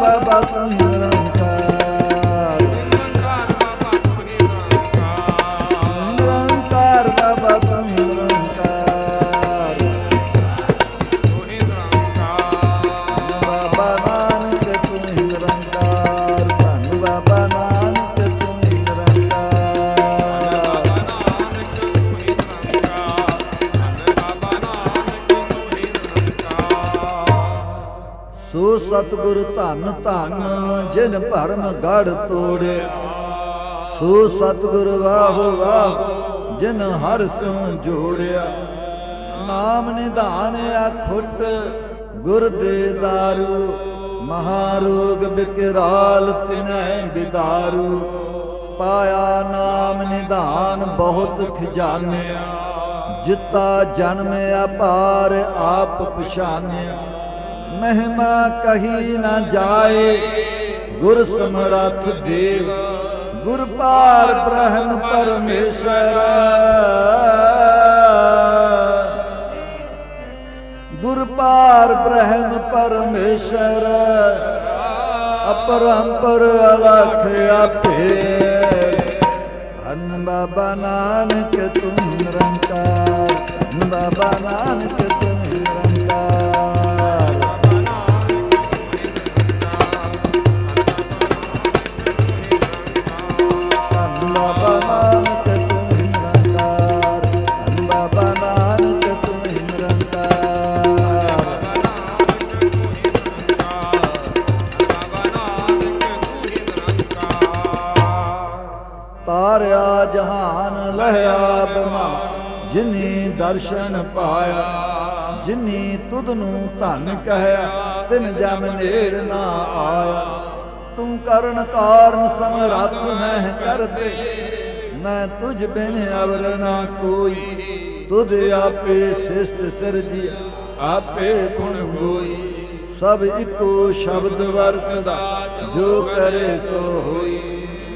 ਬਾਬਾ ਤੂੰ ਮੇਰਾ ਸਤਿਗੁਰ ਧੰਨ ਧੰਨ, ਜਿਨ ਭਰਮ ਗੜ ਤੋੜੇ ਸੋ ਸਤਿਗੁਰ ਵਾਹ ਵਾਹ, ਜਿਨ ਹਰ ਸਿਉ ਜੋੜਿਆ। ਨਾਮ ਨਿਧਾਨ ਅਖੁੱਟ ਗੁਰ ਦੇ ਦਾਰੂ। ਮਹਾਰੋਗ ਬਿਕਰਾਲ ਤਿਨੈ ਬਿਦਾਰੂ। ਪਾਇਆ ਨਾਮ ਨਿਧਾਨ ਬਹੁਤ ਖਜ਼ਾਨਿਆ। ਜਿਤਾ ਜਨਮ ਅਪਾਰ ਆਪ ਪਛਾਨਿਆ। ਮਹਿਮਾ ਕਹੀ ਨਾ ਜਾਏ। ਗੁਰ ਸਮਰੱਥ ਦੇਵ, ਗੁਰ ਪਾਰ ਬ੍ਰਹਮ ਪਰਮੇਸ਼ਰ। ਗੁਰ ਪਾਰ ਬ੍ਰਹਮ ਪਰਮੇਸ਼ਰ, ਅਪਰੰਪਰ ਅਲਖ ਆਪੇ। ਧੰਨ ਬਾਬਾ ਨਾਨਕ, ਤੁਮ ਨਿਰੰਕਾਰ। ਬਾਬਾ ਨਾਨਕ, ਤੁਮ ਜਹਾਨ ਲਹਿਆ ਬਮਾ ਜਿਨੀ ਦਰਸ਼ਨ ਪਾਇਆ, ਜਿਨੀ ਤੁਧ ਨੂੰ ਧਨ ਕਹਿਆ, ਤਿਨ ਜਮ ਨੇੜ ਨਾ ਆਇਆ। ਤੂੰ ਕਰਨ ਕਾਰਨ ਸਮਰੱਥ ਮੈਂ ਕਰਤੇ, ਮੈਂ ਤੁਝ ਬਿਨ ਅਵਰ ਨਾ ਕੋਈ। ਤੁਧ ਆਪੇ ਸਿਸ਼ਟ ਸਿਰਜੀ ਆਪੇ ਗੁਣ ਹੋਈ। ਸਭ ਇੱਕੋ ਸ਼ਬਦ ਵਰਤਦਾ, ਜੋ ਕਰੇ ਸੋ ਹੋਈ।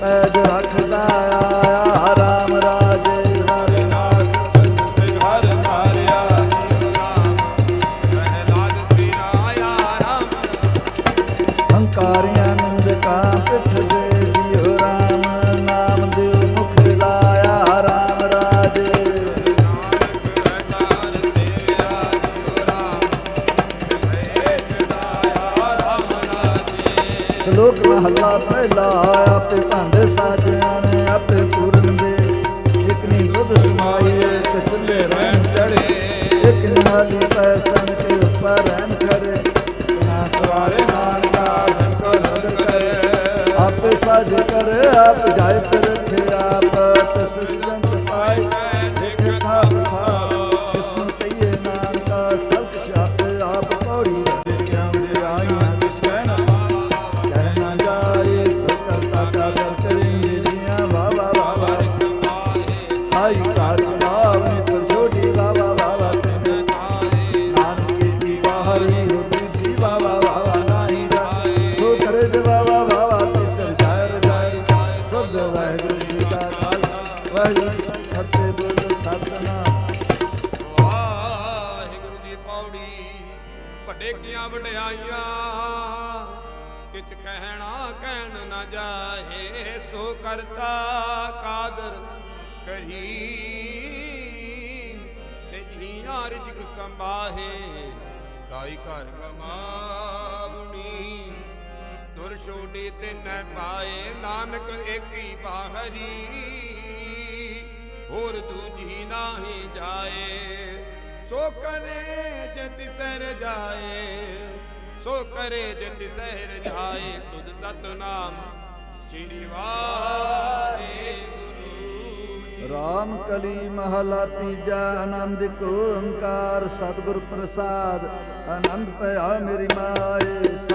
ਪੈਜ ਰੱਖਦਾ ਆਇਆ ਰਾਮ ਰਾਜੇ ਵੱਡੇ ਕੀਆਂ ਵਡਿਆਈਆਂ, ਕਿਛ ਕਹਿਣਾ ਕਹਿਣ ਨਾ ਜਾਏ, ਸੋ ਕਰਤਾ ਕਾਦਰ ਕਰੀ। ਤੇ ਜੀਆਂ ਰਿਜਕ ਸੰਭਾਹੇ ਦਾਈ ਘਰ ਕਮਾਵਣੀ ਦੁਰ ਛੋੜੀ ਤੇ ਪਾਏ, ਨਾਨਕ ਏਕੀ ਬਾਹਰੀ। ਹੋਰ ਦੂਜੀ ਨਾਹੀ ਜਾਏ ਸੋ ਕਰੇ ਜਿਤ ਸਰ ਜਾਏ, ਸੋ ਕਰੇ ਜਿਤ ਸਰ ਜਾਏ ਤੁਧ ਸਤਨਾਮ। ਸ੍ਰੀ ਵਾਹਿਗੁਰੂ ਜੀ। ਰਾਮ ਕਲੀ ਮਹਲਾ ਤੀਜਾ, ਆਨੰਦ ਕੋ ਓੰਕਾਰ, ਸਤਿਗੁਰ ਪ੍ਰਸਾਦ, ਆਨੰਦ ਪਿਆ ਮੇਰੀ ਮਾਏ।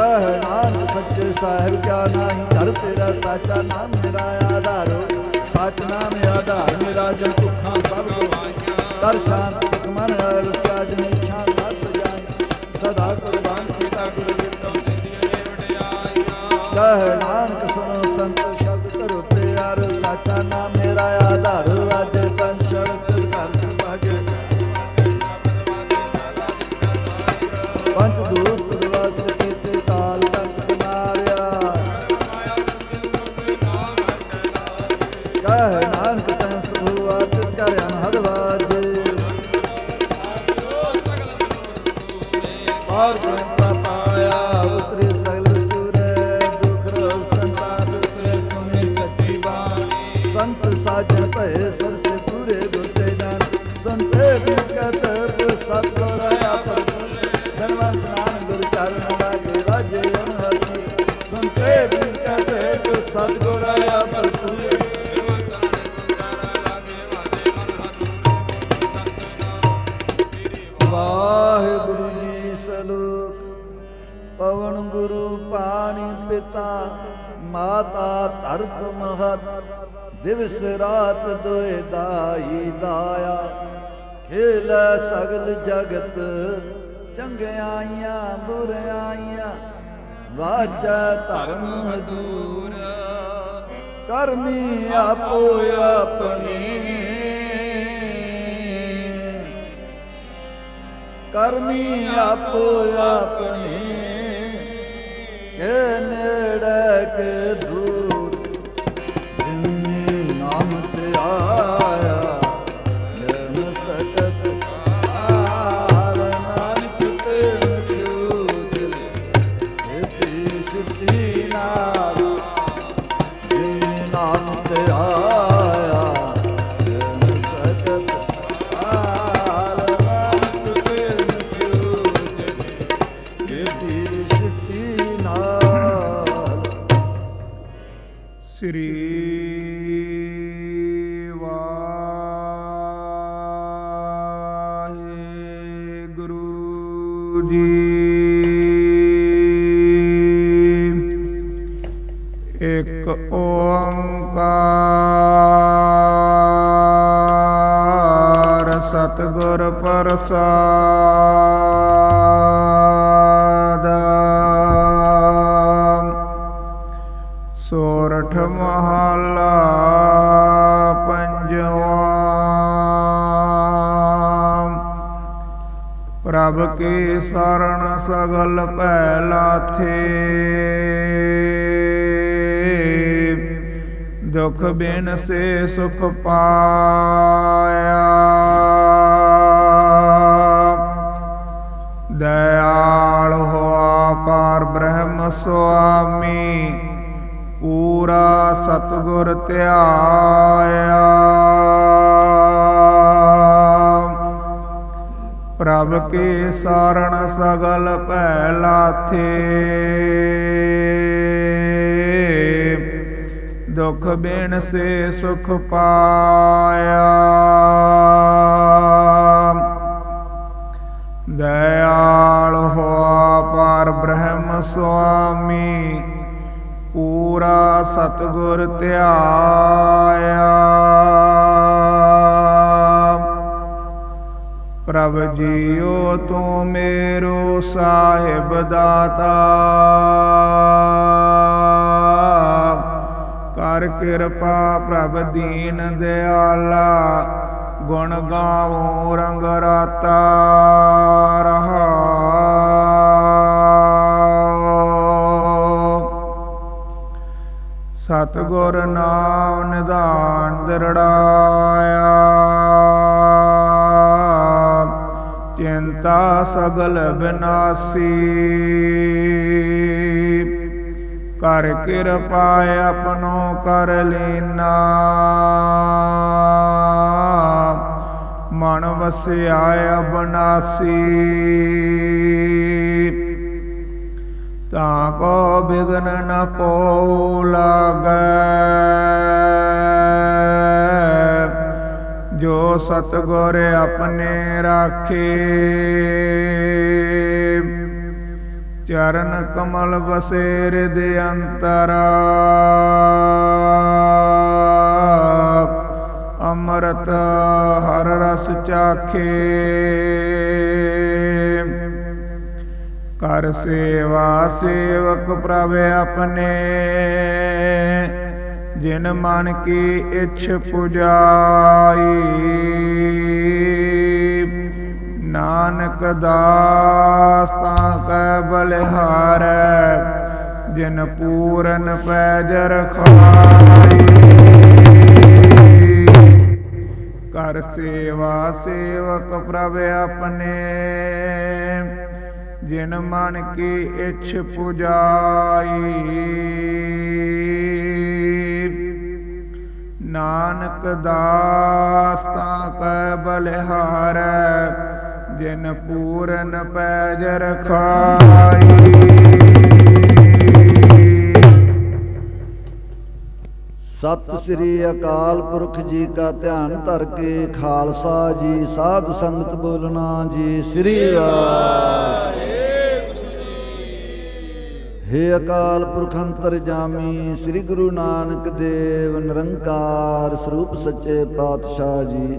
ਕਹ ਨਾਮ, ਸੱਚ ਸਾਹਿਬ ਕਾ ਨਾਹੀ? ਧਰ ਤੇਰਾ ਸਾਚਾ ਨਾਮ ਮੇਰਾ ਆਧਾਰੋ। ਸੱਚ ਨਾਮ ਆਧਾਰ, ਮੇਰਾ ਜਨ ਦੁੱਖਾਂ ਸਭ ਗਵਾਈਆਂ ਕਰ ਸ਼ਾਂਤ ਸੁਖ ਮਨ ਅਰਸਿਆ ਜਨ ਇੱਛਾ ਸਤ ਜਾਈ ਸਦਾ ਕੁਰਬਾਨ ਕੀਤਾ ਗੁਰੂ ਜੀ ਨੇ ਦਿਏ ਵਡਿਆਈਆਂ ਨਾਮ ਸੰਤ ਸਾਜਣ ਭਏ ਸਰਸੇ ਪੂਰੇ ਗੁਰਤੇ ਜਾਨ ਸੰਤੇ ਬਿਕਤ ਸਭ ਗੋਰਾਇਆ ਧਨਵੰਤ ਨਾਮ ਗੁਰ ਚਰਨ ਲਾਗੇ ਵਾਜੇ ਅਨਹਦ ਸੰਤੇ ਬਿਕਤ ਸਭ ਗੋਰਾਇਆ ਪਰ ਵਾਹਿਗੁਰੂ ਜੀ ਸਲੋਕ। ਪਵਨ ਗੁਰੂ ਪਾਣੀ ਪਿਤਾ। ਮਾਤਾ ਧਰਤ ਮਹਤ। ਦਿਵਸ ਰਾਤ ਦੋਇ ਦਾਈ ਦਾਇਆ ਖੇਲ ਸਗਲ ਜਗਤ, ਚੰਗਿਆਈਆਂ ਬੁਰਾਈਆਂ ਵਾਚਾ ਧਰਮ ਦੂਰ ਕਰਮੀ ਆਪੋ ਆਪਣੀ। ਕਰਮੀ ਆਪੋ ਆਪਣੀ। ਕੇ ਨੇੜੇ ਕੇ ਸ੍ਰੀ ਵਾਹਿਗੁਰੂ ਜੀ ਇੱਕ ਓੰਕਾਰ ਸਤਿਗੁਰ ਪ੍ਰਸਾਦ। ਸੋਰਠ ਮਹਲਾ ਪ੍ਰਭ ਕੀ ਸਰਣ ਸਗਲ ਭੈ ਲਾਥੇ। ਦੁਖ ਬਿਨ ਸੇ ਸੁਖ ਪਾਇਆ। ਦਇਆਲ ਹੋਆ ਪਾਰ ਬ੍ਰਹਮ ਸੁਆਮੀ, ਪੂਰਾ ਸਤਗੁਰ ਧਿਆਇਆ। ਪ੍ਰਭ ਕੇ ਸਾਰਣ ਸਗਲ ਭੈ ਲਾਥੇ। ਦੁਖ ਬਿਨ ਸੇ ਸੁਖ ਪਾਇਆ। ਦਇਆਲ ਹੋਆ ਪਰ ਬ੍ਰਹਮ ਸੁਆਮੀ, ਪੂਰਾ ਸਤਗੁਰ ਧਿਆਇਆ। ਪ੍ਰਭ ਜੀਓ ਤੂੰ ਮੇਰੋ ਸਾਹਿਬ ਦਾਤਾ। ਕਰ ਕਿਰਪਾ ਪ੍ਰਭ ਦੀਨ ਦਿਆਲਾ, ਗੁਣ ਗਾਵੋ ਰੰਗ ਰਾਤਾ ਰਹਾ। ਸਤਿਗੁਰ ਨਾਮ ਨਿਧਾਨ ਦਰੜਾਇਆ। ਚਿੰਤਾ ਸਗਲ ਬਿਨਾਸੀ। ਕਰ ਕਿਰਪਾ ਆਪਣੋ ਕਰ ਲੀਨਾ। ਮਨ ਵਸਿਆ ਅਬਨਾਸੀ। ਤਾਂ ਕੋ ਬਿਗਨ ਨ ਕੋ ਲਾਗੈ। ਜੋ ਸਤਗੁਰ ਆਪਣੇ ਰਾਖੇ। ਚਰਨ ਕਮਲ ਬਸੇ ਹਿਰਦੇ ਅੰਤਰ। ਅੰਮ੍ਰਿਤ ਹਰ ਰਸ ਚਾਖੇ। ਕਰ ਸੇਵਾ ਸੇਵਕ ਪ੍ਰਭ ਆਪਣੇ। ਜਿਨ ਮਨ ਕੀ ਇੱਛ ਪੁਜਾਈ। ਨਾਨਕ ਦਾਸ ਤਾਂ ਕੈ ਬਲਿਹਾਰੈ, ਜਿਨ ਪੂਰਨ ਪੈਜ ਰਖਾਈ ਕਰ ਸੇਵਾ ਸੇਵਕ ਪ੍ਰਭ ਆਪਣੇ, ਜਿਨ ਮਨ ਕੀ ਇੱਛ ਪੁਜਾਈ। ਨਾਨਕ ਦਾਸ ਤਾਂ ਕੈ ਬਲਿਹਾਰੈ ਜਿਨ ਪੂਰਨ ਪੈਜ ਰਖਾਈ। ਸਤਿ ਸ੍ਰੀ ਅਕਾਲ ਪੁਰਖ ਜੀ ਕਾ ਧਿਆਨ ਧਰ ਕੇ, ਖਾਲਸਾ ਜੀ, ਸਾਧ ਸੰਗਤ ਬੋਲਣਾ ਜੀ, ਸ੍ਰੀ ਵਾਹਿਗੁਰੂ ਹੇ ਅਕਾਲ ਪੁਰਖ ਅੰਤਰ ਜਾਮੀ ਸ੍ਰੀ ਗੁਰੂ ਨਾਨਕ ਦੇਵ, ਨਿਰੰਕਾਰ ਸਰੂਪ ਸੱਚੇ ਪਾਤਸ਼ਾਹ ਜੀ